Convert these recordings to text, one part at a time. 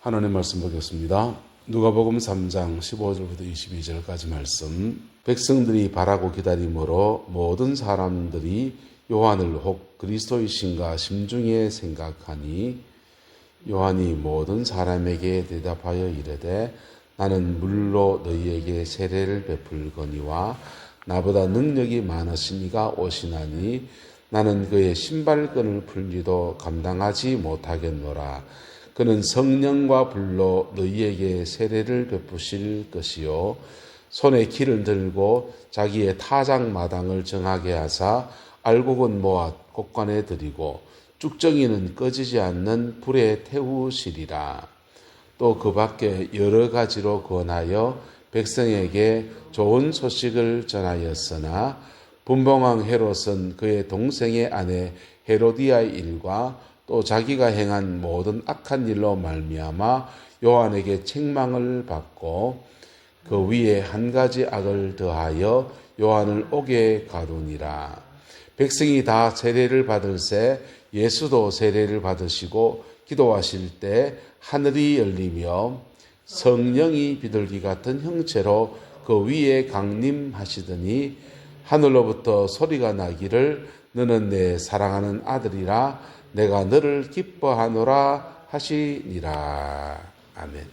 하나님 말씀 보겠습니다. 누가복음 3장 15절부터 22절까지 말씀. 백성들이 바라고 기다림으로 모든 사람들이 요한을 혹 그리스도이신가 심중에 생각하니 요한이 모든 사람에게 대답하여 이르되 나는 물로 너희에게 세례를 베풀거니와 나보다 능력이 많으신 이가 오시나니 나는 그의 신발끈을 풀지도 감당하지 못하겠노라. 그는 성령과 불로 너희에게 세례를 베푸실 것이요 손에 키를 들고 자기의 타작 마당을 정하게 하사 알곡은 모아 곳간에 들이고 쭉정이는 꺼지지 않는 불에 태우시리라. 또 그 밖에 여러 가지로 권하여 백성에게 좋은 소식을 전하였으나 분봉왕 헤롯은 그의 동생의 아내 헤로디아의 일과 또 자기가 행한 모든 악한 일로 말미암아 요한에게 책망을 받고 그 위에 한 가지 악을 더하여 요한을 옥에 가두니라. 백성이 다 세례를 받을새 예수도 세례를 받으시고 기도하실 때 하늘이 열리며 성령이 비둘기 같은 형체로 그 위에 강림하시더니 하늘로부터 소리가 나기를 너는 내 사랑하는 아들이라 내가 너를 기뻐하노라 하시니라. 아멘.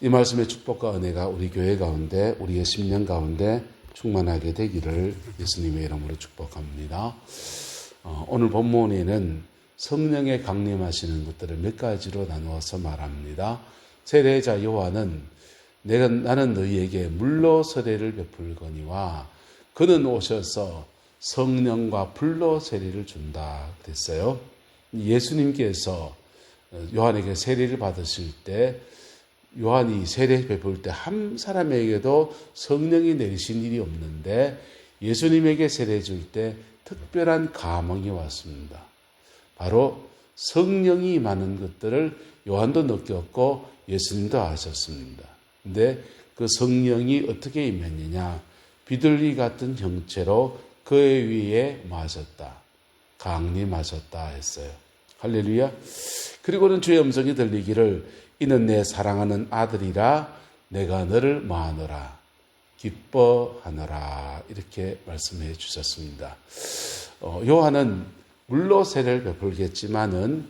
이 말씀의 축복과 은혜가 우리 교회 가운데 우리의 심령 가운데 충만하게 되기를 예수님의 이름으로 축복합니다. 어, 오늘 본문에는 성령의 강림하시는 것들을 몇 가지로 나누어서 말합니다. 세례자 요한은 내가 나는 너희에게 물로 세례를 베풀거니와 그는 오셔서 성령과 불로 세례를 준다 그랬어요. 예수님께서 요한에게 세례를 받으실 때 요한이 세례 베풀 때 한 사람에게도 성령이 내리신 일이 없는데 예수님에게 세례 줄 때 특별한 감흥이 왔습니다. 바로 성령이 많은 것들을 요한도 느꼈고 예수님도 아셨습니다. 근데 그 성령이 어떻게 임했느냐? 비둘기 같은 형체로 그의 위에 마셨다. 강림하셨다 했어요. 할렐루야. 그리고는 주의 음성이 들리기를 이는 내 사랑하는 아들이라 내가 너를 마노라 기뻐하노라 이렇게 말씀해 주셨습니다. 어, 요한은 물로 세례를 베풀겠지만은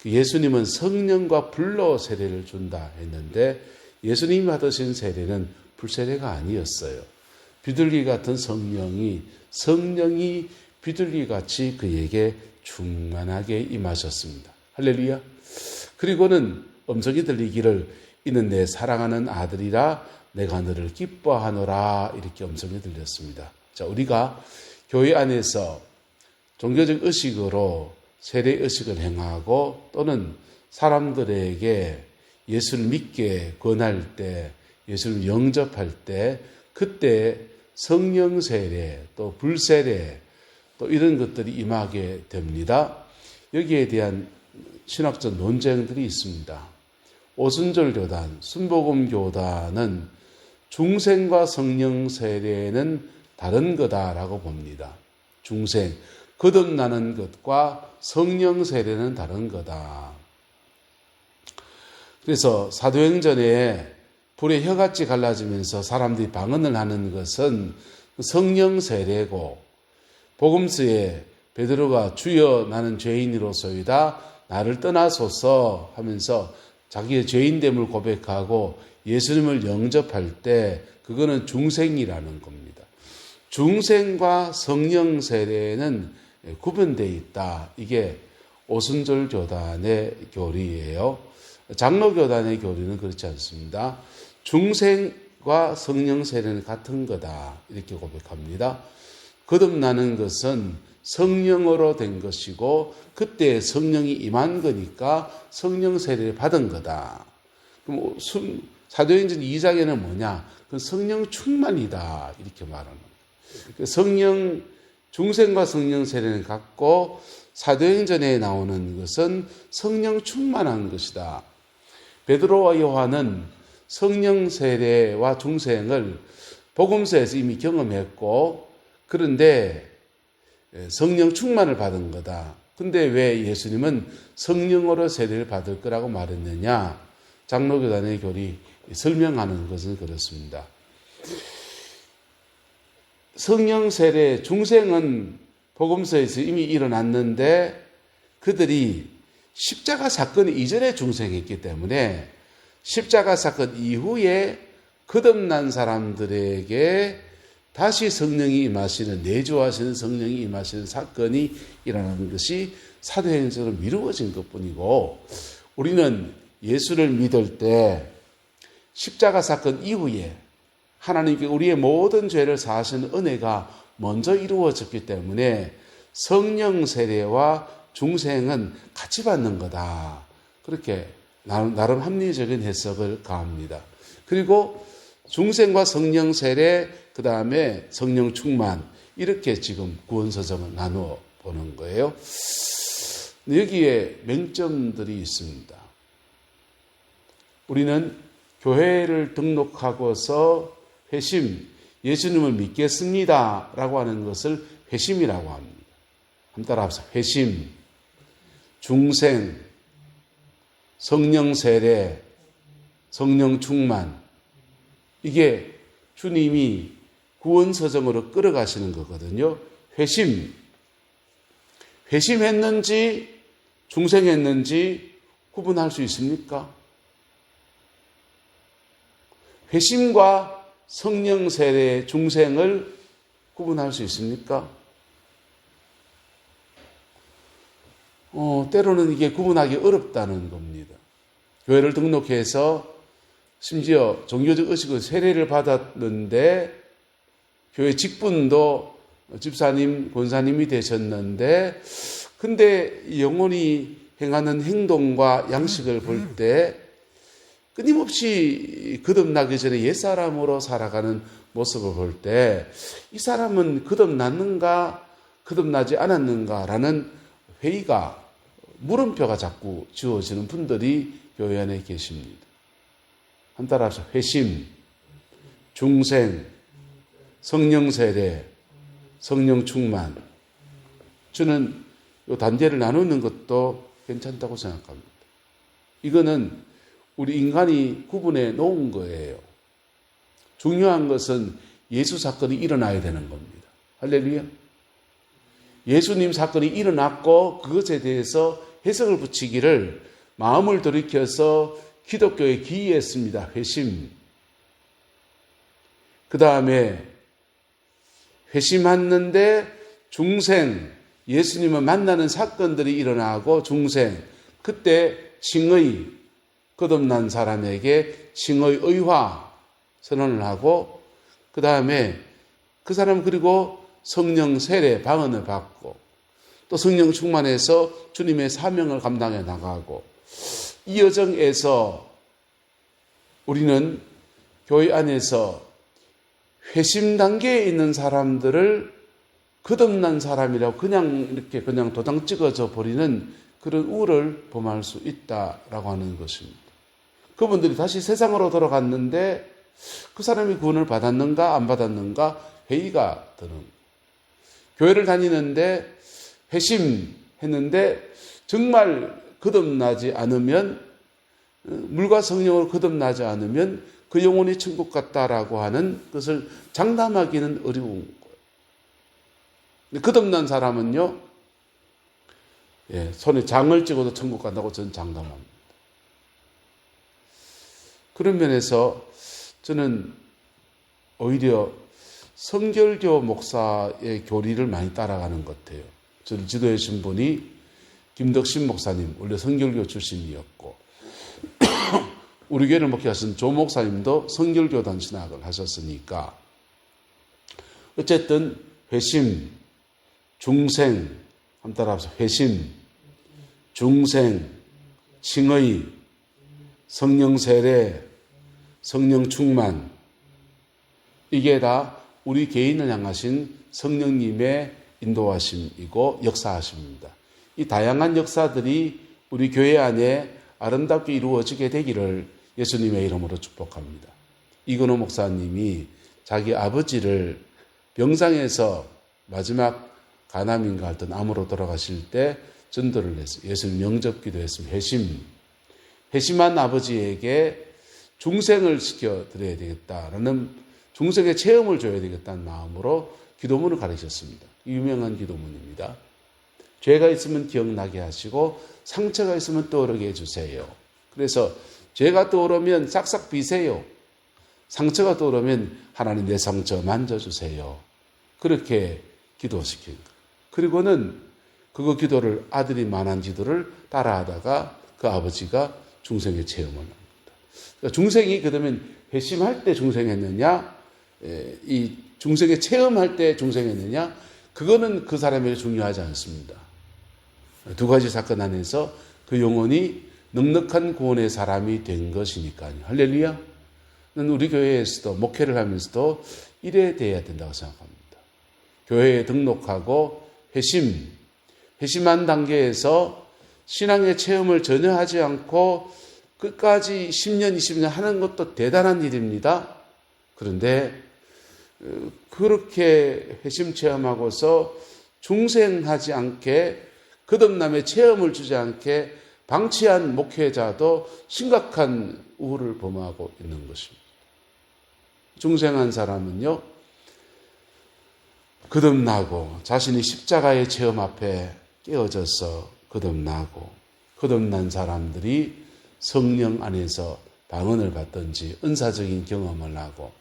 그 예수님은 성령과 불로 세례를 준다 했는데 예수님이 받으신 세례는 불세례가 아니었어요. 비둘기 같은 성령이 성령이 비둘기 같이 그에게 충만하게 임하셨습니다. 할렐루야. 그리고는 음성이 들리기를 이는 내 사랑하는 아들이라 내가 너를 기뻐하노라 이렇게 음성이 들렸습니다. 자, 우리가 교회 안에서 종교적 의식으로 세례 의식을 행하고 또는 사람들에게 예수를 믿게 권할 때 예수를 영접할 때 그때 성령 세례 또 불세례 또 이런 것들이 임하게 됩니다. 여기에 대한 신학적 논쟁들이 있습니다. 오순절 교단, 순복음 교단은 중생과 성령 세례는 다른 거다라고 봅니다. 중생, 거듭나는 것과 성령 세례는 다른 거다. 그래서 사도행전에 불의 혀같이 갈라지면서 사람들이 방언을 하는 것은 성령 세례고 복음서에 베드로가 주여 나는 죄인이로소이다 나를 떠나소서 하면서 자기의 죄인됨을 고백하고 예수님을 영접할 때 그거는 중생이라는 겁니다. 중생과 성령 세례는 구분되어 있다. 이게 오순절 교단의 교리예요. 장로 교단의 교리는 그렇지 않습니다. 중생과 성령 세례는 같은 거다. 이렇게 고백합니다. 거듭나는 것은 성령으로 된 것이고 그때 성령이 임한 거니까 성령 세례를 받은 거다. 그럼 사도행전 2장에는 뭐냐? 그 성령 충만이다. 이렇게 말하는 거예요. 성령 중생과 성령 세례는 같고 사도행전에 나오는 것은 성령 충만한 것이다. 베드로와 요한은 성령 세례와 중생을 복음서에서 이미 경험했고 그런데 성령 충만을 받은 거다. 근데 왜 예수님은 성령으로 세례를 받을 거라고 말했느냐? 장로교단의 교리 설명하는 것은 그렇습니다. 성령 세례 중생은 복음서에서 이미 일어났는데 그들이 십자가 사건 이전에 중생했기 때문에 십자가 사건 이후에 거듭난 사람들에게 다시 성령이 임하시는 내주하시는 성령이 임하시는 사건이 일어나는 것이 사도행전으로 미루어진 것뿐이고 우리는 예수를 믿을 때 십자가 사건 이후에 하나님께 우리의 모든 죄를 사하시는 은혜가 먼저 이루어졌기 때문에 성령 세례와 중생은 같이 받는 거다. 그렇게 나름 합리적인 해석을 가합니다. 그리고 중생과 성령 세례, 그 다음에 성령 충만, 이렇게 지금 구원서정을 나누어 보는 거예요. 여기에 맹점들이 있습니다. 우리는 교회를 등록하고서 회심, 예수님을 믿겠습니다. 라고 하는 것을 회심이라고 합니다. 한 따라 합시다. 회심, 중생, 성령 세례, 성령 충만. 이게 주님이 구원서정으로 끌어가시는 거거든요. 회심. 회심했는지 중생했는지 구분할 수 있습니까? 회심과 성령 세례 중생을 구분할 수 있습니까? 어, 때로는 이게 구분하기 어렵다는 겁니다. 교회를 등록해서 심지어 종교적 의식의 세례를 받았는데 교회 직분도 집사님, 권사님이 되셨는데 근데 영혼이 행하는 행동과 양식을 볼 때 끊임없이 거듭나기 전에 옛사람으로 살아가는 모습을 볼 때 이 사람은 거듭났는가 거듭나지 않았는가라는 회의가 물음표가 자꾸 지어지는 분들이 교회 안에 계십니다. 한 따라서 회심, 중생, 성령 세례, 성령 충만. 저는 이 단계를 나누는 것도 괜찮다고 생각합니다. 이거는 우리 인간이 구분해 놓은 거예요. 중요한 것은 예수 사건이 일어나야 되는 겁니다. 할렐루야. 예수님 사건이 일어났고 그것에 대해서 해석을 붙이기를 마음을 돌이켜서 기독교에 기이했습니다. 회심. 그 다음에 회심했는데 중생, 예수님을 만나는 사건들이 일어나고 중생, 그때 칭의, 거듭난 사람에게 칭의 의화 선언을 하고 그 다음에 그 사람 그리고 성령 세례 방언을 받고 또 성령 충만해서 주님의 사명을 감당해 나가고 이 여정에서 우리는 교회 안에서 회심 단계에 있는 사람들을 거듭난 사람이라고 그냥 이렇게 그냥 도장 찍어져 버리는 그런 우를 범할 수 있다라고 하는 것입니다. 그분들이 다시 세상으로 돌아갔는데 그 사람이 구원을 받았는가 안 받았는가 회의가 드는 교회를 다니는데 회심했는데 정말 거듭나지 않으면 물과 성령으로 거듭나지 않으면 그 영혼이 천국 같다라고 하는 것을 장담하기는 어려운 거예요. 거듭난 사람은요, 예, 손에 장을 찍어도 천국 간다고 저는 장담합니다. 그런 면에서 저는 오히려 성결교 목사의 교리를 많이 따라가는 것 같아요. 저를 지도해 준 분이 김덕신 목사님, 원래 성결교 출신이었고, 우리 교회를 목회하신 조 목사님도 성결교단 신학을 하셨으니까, 어쨌든 회심, 중생, 한 따라서 회심, 중생, 칭의, 성령 세례, 성령 충만, 이게 다 우리 개인을 향하신 성령님의 인도하심이고 역사하심입니다. 이 다양한 역사들이 우리 교회 안에 아름답게 이루어지게 되기를 예수님의 이름으로 축복합니다. 이근호 목사님이 자기 아버지를 병상에서 마지막 가남인가 할던 암으로 돌아가실 때 전도를 했어요. 예수님 영접 기도 했으면 회심 회심한 아버지에게 중생을 시켜드려야 되겠다라는 중생의 체험을 줘야 되겠다는 마음으로 기도문을 가르쳤습니다. 유명한 기도문입니다. 죄가 있으면 기억나게 하시고 상처가 있으면 떠오르게 해주세요. 그래서 죄가 떠오르면 싹싹 비세요. 상처가 떠오르면 하나님 내 상처 만져주세요. 그렇게 기도시킨 거. 그리고는 그거 기도를 아들이 만한 기도를 따라하다가 그 아버지가 중생의 체험을 합니다. 그러니까 중생이 그러면 회심할 때 중생했느냐, 이 중생의 체험할 때 중생했느냐, 그거는 그 사람에게 중요하지 않습니다. 두 가지 사건 안에서 그 영혼이 넉넉한 구원의 사람이 된 것이니까요. 할렐루야. 우리 교회에서도 목회를 하면서도 이래 돼야 된다고 생각합니다. 교회에 등록하고 회심, 회심한 단계에서 신앙의 체험을 전혀 하지 않고 끝까지 10년, 20년 하는 것도 대단한 일입니다. 그런데 어, 그렇게 회심 체험하고서 중생하지 않게 거듭남의 체험을 주지 않게 방치한 목회자도 심각한 우울을 범하고 있는 것입니다. 중생한 사람은요, 거듭나고 자신이 십자가의 체험 앞에 깨어져서 거듭나고 거듭난 사람들이 성령 안에서 방언을 받든지 은사적인 경험을 하고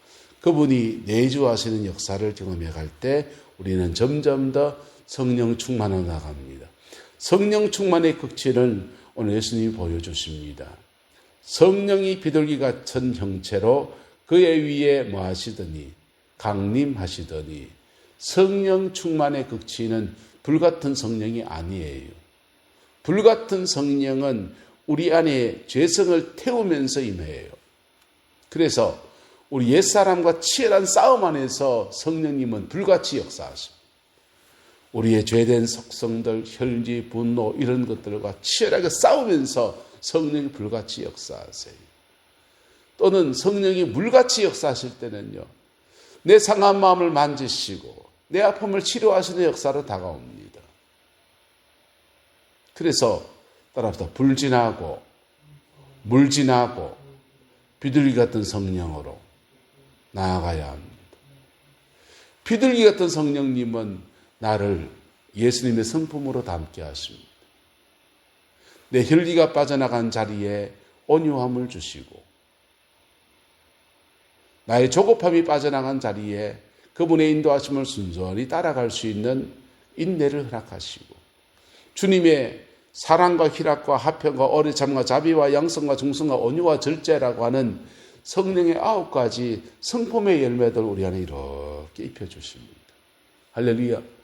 그분이 내주하시는 역사를 경험해 갈 때 우리는 점점 더 성령 충만을 나갑니다. 성령 충만의 극치를 오늘 예수님이 보여주십니다. 성령이 비둘기 같은 형체로 그의 위에 뭐 하시더니 강림하시더니 성령 충만의 극치는 불같은 성령이 아니에요. 불같은 성령은 우리 안에 죄성을 태우면서 임해요. 그래서 우리 옛사람과 치열한 싸움 안에서 성령님은 불같이 역사하십니다. 우리의 죄된 속성들, 혈지, 분노 이런 것들과 치열하게 싸우면서 성령이 불같이 역사하세요. 또는 성령이 물같이 역사하실 때는요. 내 상한 마음을 만지시고 내 아픔을 치료하시는 역사로 다가옵니다. 그래서 따라서 불진하고 물진하고 비둘기 같은 성령으로 나아가야 합니다. 비둘기 같은 성령님은 나를 예수님의 성품으로 담게 하십니다. 내 혈기가 빠져나간 자리에 온유함을 주시고 나의 조급함이 빠져나간 자리에 그분의 인도하심을 순전히 따라갈 수 있는 인내를 허락하시고 주님의 사랑과 희락과 화평과 어리참과 자비와 양성과 중성과 온유와 절제라고 하는 성령의 아홉 가지 성품의 열매들 우리 안에 이렇게 입혀주십니다. 할렐루야.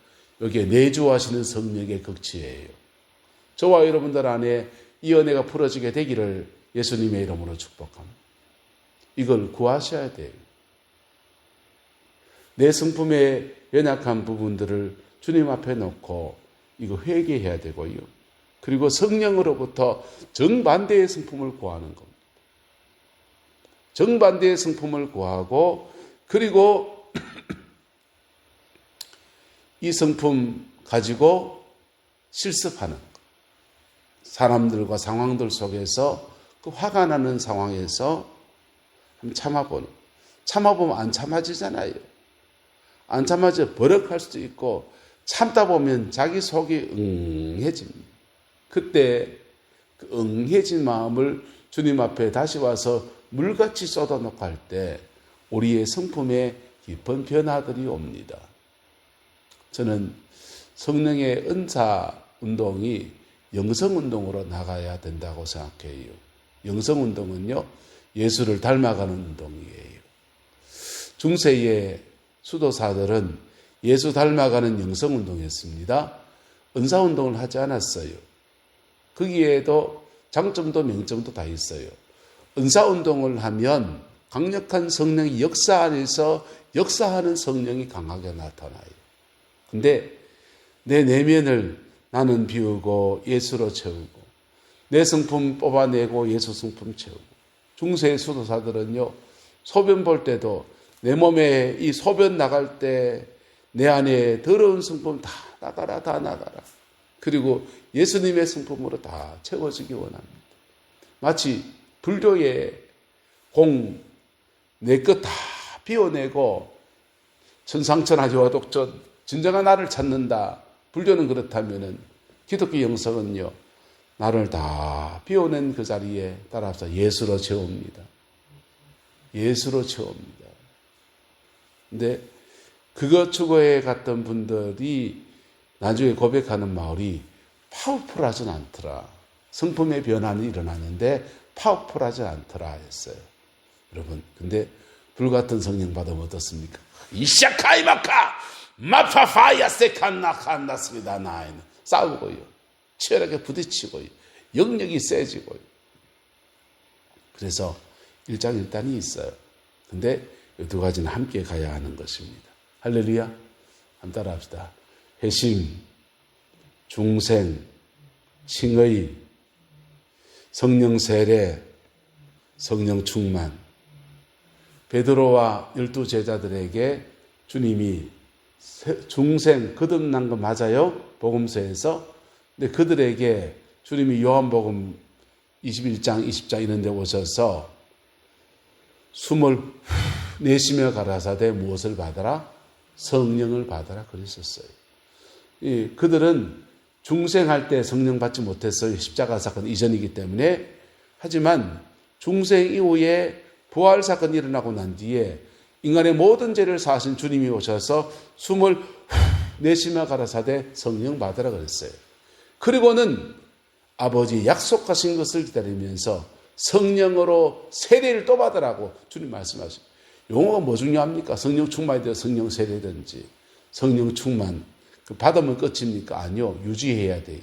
여기에 내주하시는 성령의 극치예요. 저와 여러분들 안에 이 은혜가 풀어지게 되기를 예수님의 이름으로 축복합니다. 이걸 구하셔야 돼요. 내 성품의 연약한 부분들을 주님 앞에 놓고 이거 회개해야 되고요. 그리고 성령으로부터 정반대의 성품을 구하는 겁니다. 정반대의 성품을 구하고 그리고 이 성품 가지고 실습하는 것. 사람들과 상황들 속에서 그 화가 나는 상황에서 참아보는. 참아보면 안 참아지잖아요. 안 참아져 버럭할 수도 있고 참다 보면 자기 속이 응해집니다. 그때 그 응해진 마음을 주님 앞에 다시 와서 물같이 쏟아놓고 할 때 우리의 성품에 깊은 변화들이 옵니다. 저는 성령의 은사 운동이 영성 운동으로 나가야 된다고 생각해요. 영성 운동은요, 예수를 닮아가는 운동이에요. 중세의 수도사들은 예수 닮아가는 영성 운동했습니다. 은사 운동을 하지 않았어요. 거기에도 장점도 명점도 다 있어요. 은사 운동을 하면 강력한 성령이 역사 안에서 역사하는 성령이 강하게 나타나요. 근데 내 내면을 나는 비우고 예수로 채우고 내 성품 뽑아내고 예수 성품 채우고 중세 수도사들은요 소변 볼 때도 내 몸에 이 소변 나갈 때 내 안에 더러운 성품 다 나가라 다 나가라 그리고 예수님의 성품으로 다 채워지기 원합니다. 마치 불교의 공, 내 것 다 비워내고 천상천 하지와 독전, 진정한 나를 찾는다. 불교는 그렇다면은 기독교 영성은요, 나를 다 비워낸 그 자리에 따라서 예수로 채웁니다. 예수로 채웁니다. 근데 그거 추구해 갔던 분들이 나중에 고백하는 마을이 파워풀하진 않더라. 성품의 변화는 일어나는데 파워풀하진 않더라 했어요. 여러분, 근데 불 같은 성령 받으면 어떻습니까? 이샤카이마카 마파파야 세칸나칸나스미다 나이는 싸우고요. 치열하게 부딪히고요. 영역이 세지고요. 그래서 일장일단이 있어요. 근데 이 두 가지는 함께 가야 하는 것입니다. 할렐루야. 한번 따라 합시다. 회심, 중생, 칭의, 성령 세례, 성령 충만. 베드로와 열두 제자들에게 주님이 중생 거듭난 거 맞아요? 복음서에서. 근데 그들에게 주님이 요한복음 21장, 20장 이런 데 오셔서 숨을 내쉬며 가라사대 무엇을 받아라? 성령을 받아라 그랬었어요. 이, 그들은 중생할 때 성령 받지 못했어요. 십자가 사건 이전이기 때문에. 하지만 중생 이후에 부활 사건이 일어나고 난 뒤에 인간의 모든 죄를 사하신 주님이 오셔서 숨을 내쉬며 가라사대 성령 받으라 그랬어요. 그리고는 아버지 약속하신 것을 기다리면서 성령으로 세례를 또 받으라고 주님 말씀하십니다. 용어가 뭐 중요합니까? 성령 충만이 되어 성령 세례든지 성령 충만 그 받으면 끝입니까? 아니요. 유지해야 돼요.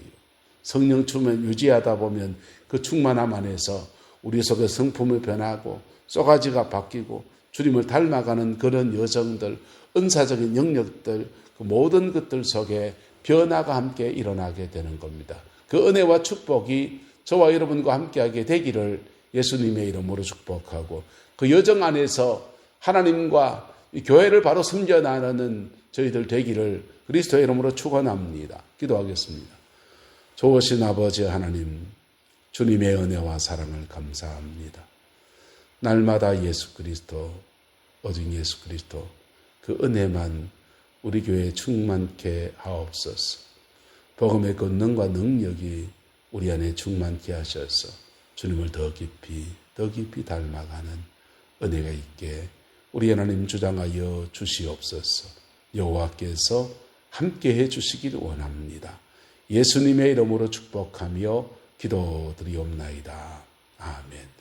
성령 충만 유지하다 보면 그 충만함 안에서 우리 속에 성품을 변하고 쏘가지가 바뀌고 주님을 닮아가는 그런 여정들, 은사적인 영역들, 그 모든 것들 속에 변화가 함께 일어나게 되는 겁니다. 그 은혜와 축복이 저와 여러분과 함께하게 되기를 예수님의 이름으로 축복하고 그 여정 안에서 하나님과 교회를 바로 섬겨 나가는 저희들 되기를 그리스도의 이름으로 축원합니다. 기도하겠습니다. 좋으신 아버지 하나님, 주님의 은혜와 사랑을 감사합니다. 날마다 예수 그리스도, 오직 예수 그리스도, 그 은혜만 우리 교회에 충만케 하옵소서. 복음의 권능과 능력이 우리 안에 충만케 하셔서 주님을 더 깊이, 더 깊이 닮아가는 은혜가 있게 우리 하나님 주장하여 주시옵소서. 여호와께서 함께 해 주시기를 원합니다. 예수님의 이름으로 축복하며 기도드리옵나이다. 아멘.